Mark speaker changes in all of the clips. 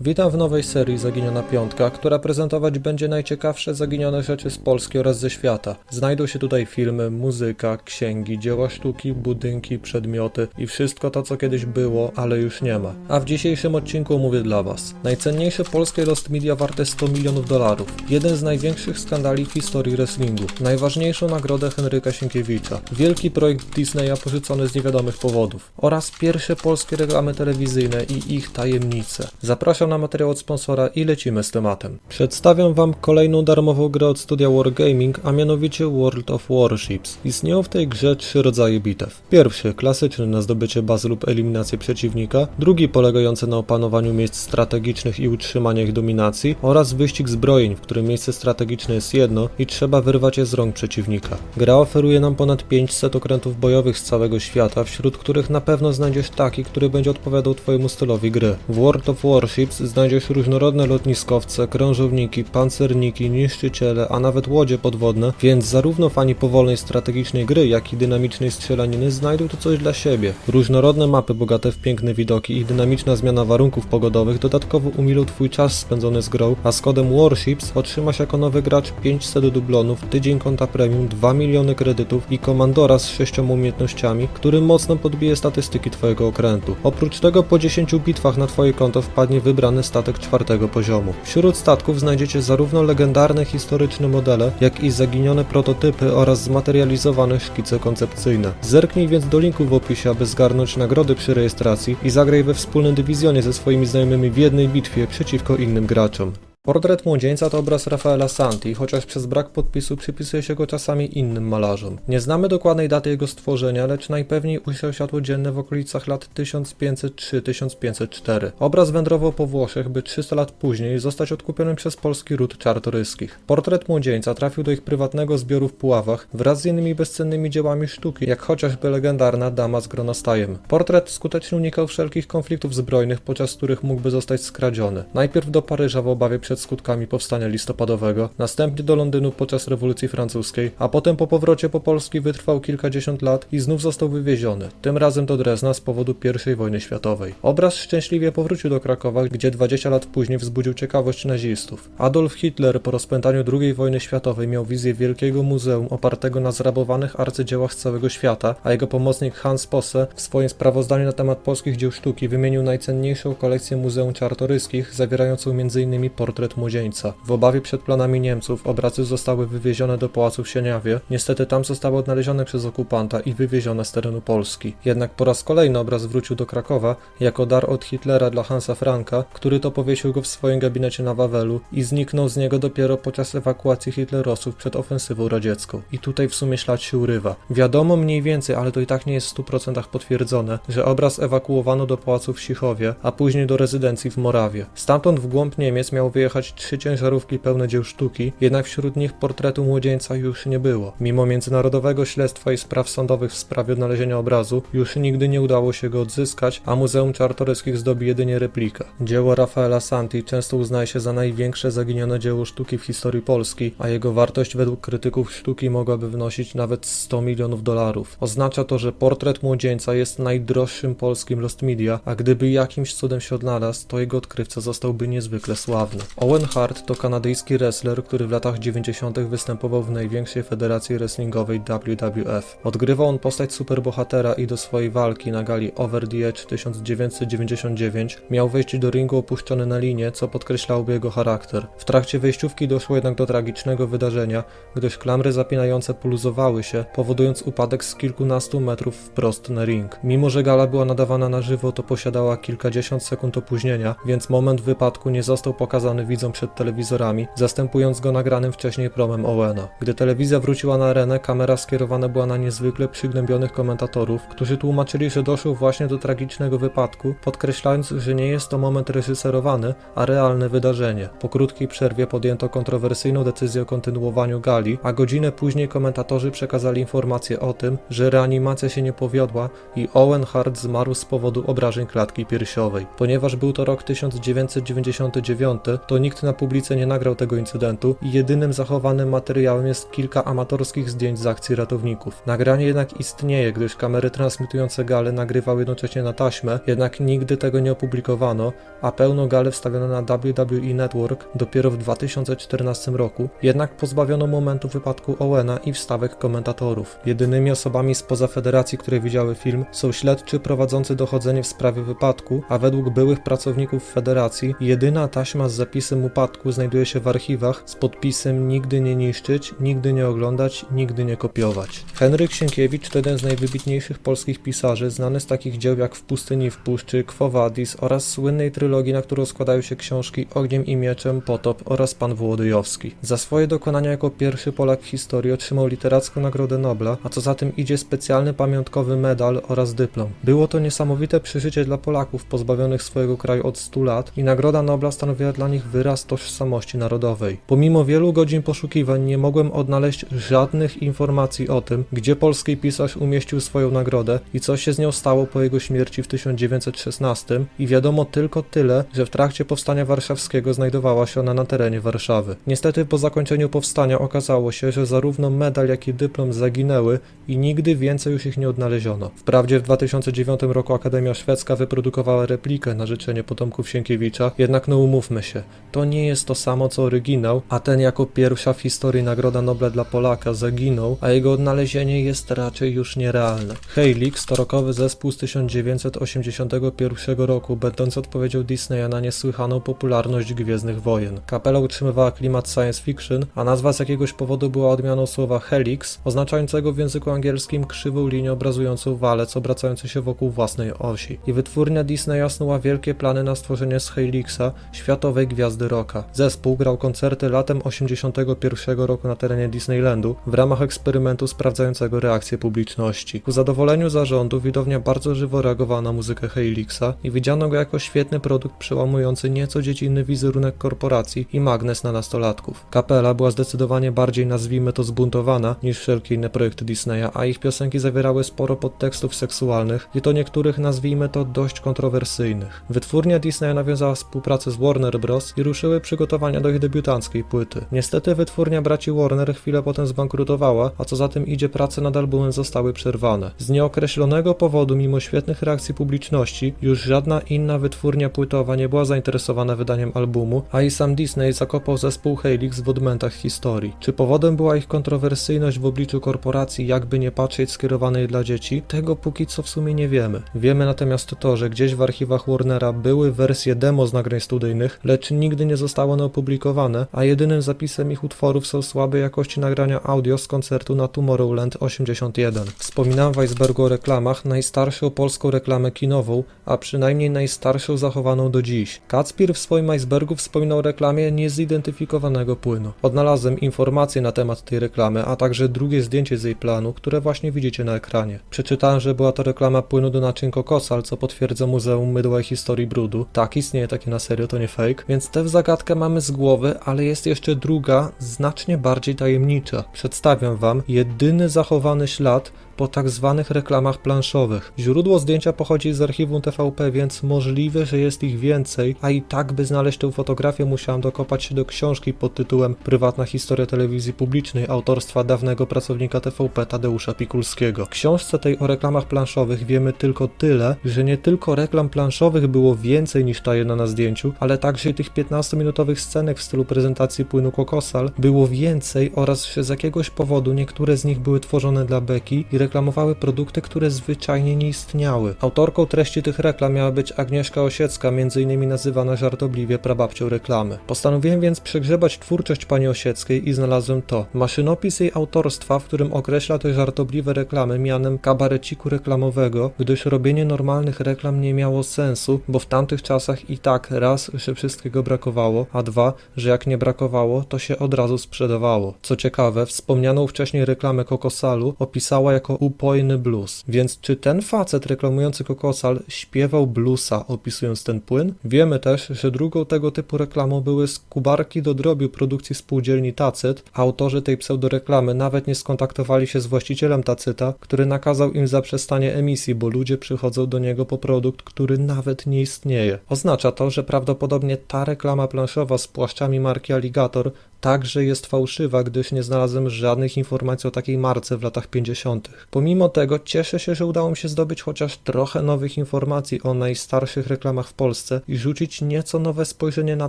Speaker 1: Witam w nowej serii Zaginiona Piątka, która prezentować będzie najciekawsze zaginione rzeczy z Polski oraz ze świata. Znajdą się tutaj filmy, muzyka, księgi, dzieła sztuki, budynki, przedmioty i wszystko to, co kiedyś było, ale już nie ma. A w dzisiejszym odcinku mówię dla Was. Najcenniejsze polskie Lost Media warte 100 milionów dolarów. Jeden z największych skandali w historii wrestlingu. Najważniejszą nagrodę Henryka Sienkiewicza. Wielki projekt Disneya porzucony z niewiadomych powodów. Oraz pierwsze polskie reklamy telewizyjne i ich tajemnice. Zapraszam na materiał od sponsora i lecimy z tematem. Przedstawiam Wam kolejną darmową grę od studia Wargaming, a mianowicie World of Warships. Istnieją w tej grze trzy rodzaje bitew. Pierwszy, klasyczny na zdobycie bazy lub eliminację przeciwnika, drugi polegający na opanowaniu miejsc strategicznych i utrzymania ich dominacji oraz wyścig zbrojeń, w którym miejsce strategiczne jest jedno i trzeba wyrwać je z rąk przeciwnika. Gra oferuje nam ponad 500 okrętów bojowych z całego świata, wśród których na pewno znajdziesz taki, który będzie odpowiadał Twojemu stylowi gry. W World of Warships znajdziesz różnorodne lotniskowce, krążowniki, pancerniki, niszczyciele, a nawet łodzie podwodne, więc zarówno fani powolnej strategicznej gry, jak i dynamicznej strzelaniny znajdą tu coś dla siebie. Różnorodne mapy bogate w piękne widoki i dynamiczna zmiana warunków pogodowych dodatkowo umilą Twój czas spędzony z grą, a z kodem Warships otrzymasz jako nowy gracz 500 dublonów, tydzień konta premium, 2 miliony kredytów i komandora z 6 umiejętnościami, który mocno podbije statystyki Twojego okrętu. Oprócz tego po 10 bitwach na Twoje konto wpadnie wybrany statek czwartego poziomu. Wśród statków znajdziecie zarówno legendarne historyczne modele, jak i zaginione prototypy oraz zmaterializowane szkice koncepcyjne. Zerknij więc do linku w opisie, aby zgarnąć nagrody przy rejestracji i zagraj we wspólnym dywizjonie ze swoimi znajomymi w jednej bitwie przeciwko innym graczom. Portret młodzieńca to obraz Rafaela Santi, chociaż przez brak podpisu przypisuje się go czasami innym malarzom. Nie znamy dokładnej daty jego stworzenia, lecz najpewniej ujrzał światło dzienne w okolicach lat 1503-1504. Obraz wędrował po Włoszech, by 300 lat później zostać odkupiony przez polski ród czartoryskich. Portret młodzieńca trafił do ich prywatnego zbioru w Puławach wraz z innymi bezcennymi dziełami sztuki, jak chociażby legendarna Dama z Gronostajem. Portret skutecznie unikał wszelkich konfliktów zbrojnych, podczas których mógłby zostać skradziony. Najpierw do Paryża w obawie przed skutkami powstania listopadowego, następnie do Londynu podczas rewolucji francuskiej, a potem po powrocie po Polski wytrwał kilkadziesiąt lat i znów został wywieziony, tym razem do Drezna z powodu I wojny światowej. Obraz szczęśliwie powrócił do Krakowa, gdzie 20 lat później wzbudził ciekawość nazistów. Adolf Hitler po rozpętaniu II wojny światowej miał wizję wielkiego muzeum opartego na zrabowanych arcydziełach z całego świata, a jego pomocnik Hans Posse w swoim sprawozdaniu na temat polskich dzieł sztuki wymienił najcenniejszą kolekcję Muzeum Czartoryskich, zawierającą m.in. portret młodzieńca. W obawie przed planami Niemców obrazy zostały wywiezione do pałacu w Sieniawie. Niestety tam zostały odnalezione przez okupanta i wywiezione z terenu Polski. Jednak po raz kolejny obraz wrócił do Krakowa jako dar od Hitlera dla Hansa Franka, który to powiesił go w swoim gabinecie na Wawelu i zniknął z niego dopiero podczas ewakuacji hitlerowców przed ofensywą radziecką. I tutaj w sumie ślad się urywa. Wiadomo mniej więcej, ale to i tak nie jest w 100% potwierdzone, że obraz ewakuowano do pałacu w Sichowie, a później do rezydencji w Morawie. Stamtąd w głąb Niemiec miał wyjechać trzy ciężarówki pełne dzieł sztuki, jednak wśród nich portretu młodzieńca już nie było. Mimo międzynarodowego śledztwa i spraw sądowych w sprawie odnalezienia obrazu, już nigdy nie udało się go odzyskać, a Muzeum Czartoryskich zdobi jedynie replika. Dzieło Rafaela Santi często uznaje się za największe zaginione dzieło sztuki w historii Polski, a jego wartość według krytyków sztuki mogłaby wynosić nawet 100 milionów dolarów. Oznacza to, że portret młodzieńca jest najdroższym polskim Lost Media, a gdyby jakimś cudem się odnalazł, to jego odkrywca zostałby niezwykle sławny. Owen Hart to kanadyjski wrestler, który w latach 90. występował w największej federacji wrestlingowej WWF. Odgrywał on postać superbohatera i do swojej walki na gali Over the Edge 1999 miał wejść do ringu opuszczony na linię, co podkreślałoby jego charakter. W trakcie wejściówki doszło jednak do tragicznego wydarzenia, gdyż klamry zapinające poluzowały się, powodując upadek z kilkunastu metrów wprost na ring. Mimo, że gala była nadawana na żywo, to posiadała kilkadziesiąt sekund opóźnienia, więc moment wypadku nie został pokazany widzom przed telewizorami, zastępując go nagranym wcześniej promem Owena. Gdy telewizja wróciła na arenę, kamera skierowana była na niezwykle przygnębionych komentatorów, którzy tłumaczyli, że doszło właśnie do tragicznego wypadku, podkreślając, że nie jest to moment reżyserowany, a realne wydarzenie. Po krótkiej przerwie podjęto kontrowersyjną decyzję o kontynuowaniu gali, a godzinę później komentatorzy przekazali informację o tym, że reanimacja się nie powiodła i Owen Hart zmarł z powodu obrażeń klatki piersiowej. Ponieważ był to rok 1999, to to nikt na publice nie nagrał tego incydentu i jedynym zachowanym materiałem jest kilka amatorskich zdjęć z akcji ratowników. Nagranie jednak istnieje, gdyż kamery transmitujące gale nagrywały jednocześnie na taśmę, jednak nigdy tego nie opublikowano, a pełno gale wstawiono na WWE Network dopiero w 2014 roku, jednak pozbawiono momentu wypadku Owena i wstawek komentatorów. Jedynymi osobami spoza federacji, które widziały film są śledczy prowadzący dochodzenie w sprawie wypadku, a według byłych pracowników federacji jedyna taśma z zapisem upadku znajduje się w archiwach z podpisem nigdy nie niszczyć, nigdy nie oglądać, nigdy nie kopiować. Henryk Sienkiewicz to jeden z najwybitniejszych polskich pisarzy, znany z takich dzieł jak W pustyni w puszczy, Quo Vadis oraz słynnej trylogii, na którą składają się książki Ogniem i Mieczem, Potop oraz Pan Wołodyjowski. Za swoje dokonania jako pierwszy Polak w historii otrzymał literacką Nagrodę Nobla, a co za tym idzie specjalny pamiątkowy medal oraz dyplom. Było to niesamowite przeżycie dla Polaków pozbawionych swojego kraju od 100 lat i Nagroda Nobla stanowiła dla nich wyraz tożsamości narodowej. Pomimo wielu godzin poszukiwań nie mogłem odnaleźć żadnych informacji o tym, gdzie polski pisarz umieścił swoją nagrodę i co się z nią stało po jego śmierci w 1916 i wiadomo tylko tyle, że w trakcie powstania warszawskiego znajdowała się ona na terenie Warszawy. Niestety po zakończeniu powstania okazało się, że zarówno medal jak i dyplom zaginęły i nigdy więcej już ich nie odnaleziono. Wprawdzie w 2009 roku Akademia Szwedzka wyprodukowała replikę na życzenie potomków Sienkiewicza, jednak no umówmy się, to nie jest to samo co oryginał, a ten jako pierwsza w historii Nagroda Nobla dla Polaka zaginął, a jego odnalezienie jest raczej już nierealne. Helix to rokowy zespół z 1981 roku, będący odpowiedzią Disneya na niesłychaną popularność Gwiezdnych Wojen. Kapela utrzymywała klimat science fiction, a nazwa z jakiegoś powodu była odmianą słowa helix, oznaczającego w języku angielskim krzywą linię obrazującą walec obracający się wokół własnej osi. I wytwórnia Disneya snuła wielkie plany na stworzenie z Helixa światowej gwiazdy rocka. Zespół grał koncerty latem 81 roku na terenie Disneylandu w ramach eksperymentu sprawdzającego reakcję publiczności. Ku zadowoleniu zarządu widownia bardzo żywo reagowała na muzykę Helixa i widziano go jako świetny produkt przełamujący nieco dziecinny wizerunek korporacji i magnes na nastolatków. Kapela była zdecydowanie bardziej nazwijmy to zbuntowana niż wszelkie inne projekty Disneya, a ich piosenki zawierały sporo podtekstów seksualnych i to niektórych nazwijmy to dość kontrowersyjnych. Wytwórnia Disneya nawiązała współpracę z Warner Bros. i ruszyły przygotowania do ich debiutanckiej płyty. Niestety wytwórnia braci Warner chwilę potem zbankrutowała, a co za tym idzie prace nad albumem zostały przerwane. Z nieokreślonego powodu, mimo świetnych reakcji publiczności, już żadna inna wytwórnia płytowa nie była zainteresowana wydaniem albumu, a i sam Disney zakopał zespół Helix w odmętach historii. Czy powodem była ich kontrowersyjność w obliczu korporacji, jakby nie patrzeć, skierowanej dla dzieci? Tego póki co w sumie nie wiemy. Wiemy natomiast to, że gdzieś w archiwach Warnera były wersje demo z nagrań studyjnych, lecz nigdy nie zostały one opublikowane, a jedynym zapisem ich utworów są słabej jakości nagrania audio z koncertu na Tomorrowland 81. Wspominałem w Icebergu o reklamach, najstarszą polską reklamę kinową, a przynajmniej najstarszą zachowaną do dziś. Kacpir w swoim Icebergu wspominał o reklamie niezidentyfikowanego płynu. Odnalazłem informacje na temat tej reklamy, a także drugie zdjęcie z jej planu, które właśnie widzicie na ekranie. Przeczytałem, że była to reklama płynu do naczyń kokosal, co potwierdza Muzeum Mydła i Historii Brudu. Tak, istnieje takie na serio, to nie fake. Więc tę zagadkę mamy z głowy, ale jest jeszcze druga, znacznie bardziej tajemnicza. Przedstawiam wam jedyny zachowany ślad po tak zwanych reklamach planszowych. Źródło zdjęcia pochodzi z archiwum TVP, więc możliwe, że jest ich więcej, a i tak by znaleźć tę fotografię musiałem dokopać się do książki pod tytułem Prywatna historia telewizji publicznej autorstwa dawnego pracownika TVP Tadeusza Pikulskiego. W książce tej o reklamach planszowych wiemy tylko tyle, że nie tylko reklam planszowych było więcej niż ta jedna na zdjęciu, ale także tych 15-minutowych scenek w stylu prezentacji płynu Kokosal było więcej oraz że z jakiegoś powodu niektóre z nich były tworzone dla beki i reklamowały produkty, które zwyczajnie nie istniały. Autorką treści tych reklam miała być Agnieszka Osiecka, m.in. nazywana żartobliwie prababcią reklamy. Postanowiłem więc przegrzebać twórczość pani Osieckiej i znalazłem to. Maszynopis jej autorstwa, w którym określa te żartobliwe reklamy mianem kabareciku reklamowego, gdyż robienie normalnych reklam nie miało sensu, bo w tamtych czasach i tak raz, że wszystkiego brakowało, a dwa, że jak nie brakowało, to się od razu sprzedawało. Co ciekawe, wspomnianą wcześniej reklamę Kokosalu opisała jako upojny blues. Więc czy ten facet reklamujący kokosal śpiewał bluesa opisując ten płyn? Wiemy też, że drugą tego typu reklamą były skubarki do drobiu produkcji spółdzielni Tacyt. Autorzy tej pseudoreklamy nawet nie skontaktowali się z właścicielem Tacyta, który nakazał im zaprzestanie emisji, bo ludzie przychodzą do niego po produkt, który nawet nie istnieje. Oznacza to, że prawdopodobnie ta reklama planszowa z płaszczami marki Alligator także jest fałszywa, gdyż nie znalazłem żadnych informacji o takiej marce w latach 50. Pomimo tego cieszę się, że udało mi się zdobyć chociaż trochę nowych informacji o najstarszych reklamach w Polsce i rzucić nieco nowe spojrzenie na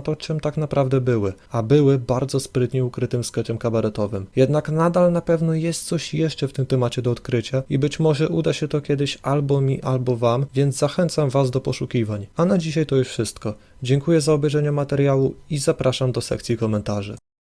Speaker 1: to, czym tak naprawdę były, a były bardzo sprytnie ukrytym sketchem kabaretowym. Jednak nadal na pewno jest coś jeszcze w tym temacie do odkrycia i być może uda się to kiedyś albo mi, albo wam, więc zachęcam was do poszukiwań. A na dzisiaj to już wszystko. Dziękuję za obejrzenie materiału i zapraszam do sekcji komentarzy.